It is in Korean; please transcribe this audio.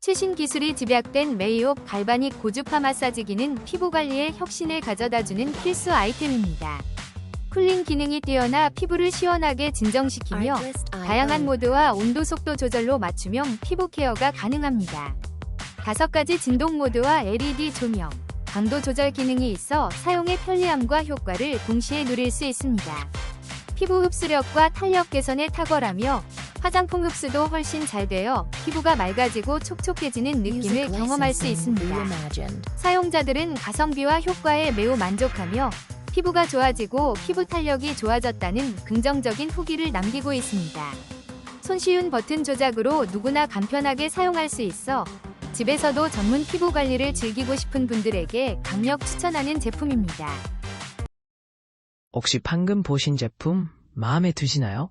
최신 기술이 집약된 메이옵 갈바닉 고주파 마사지기는 피부 관리에 혁신을 가져다주는 필수 아이템입니다. 쿨링 기능이 뛰어나 피부를 시원하게 진정시키며 다양한 모드와 온도 속도 조절로 맞춤형 피부 케어가 가능합니다. 다섯 가지 진동 모드와 LED 조명, 강도 조절 기능이 있어 사용의 편리함과 효과를 동시에 누릴 수 있습니다. 피부 흡수력과 탄력 개선에 탁월하며 화장품 흡수도 훨씬 잘 되어 피부가 맑아지고 촉촉해지는 느낌을 경험할 수 있습니다. 사용자들은 가성비와 효과에 매우 만족하며 피부가 좋아지고 피부 탄력이 좋아졌다는 긍정적인 후기를 남기고 있습니다. 손쉬운 버튼 조작으로 누구나 간편하게 사용할 수 있어 집에서도 전문 피부 관리를 즐기고 싶은 분들에게 강력 추천하는 제품입니다. 혹시 방금 보신 제품 마음에 드시나요?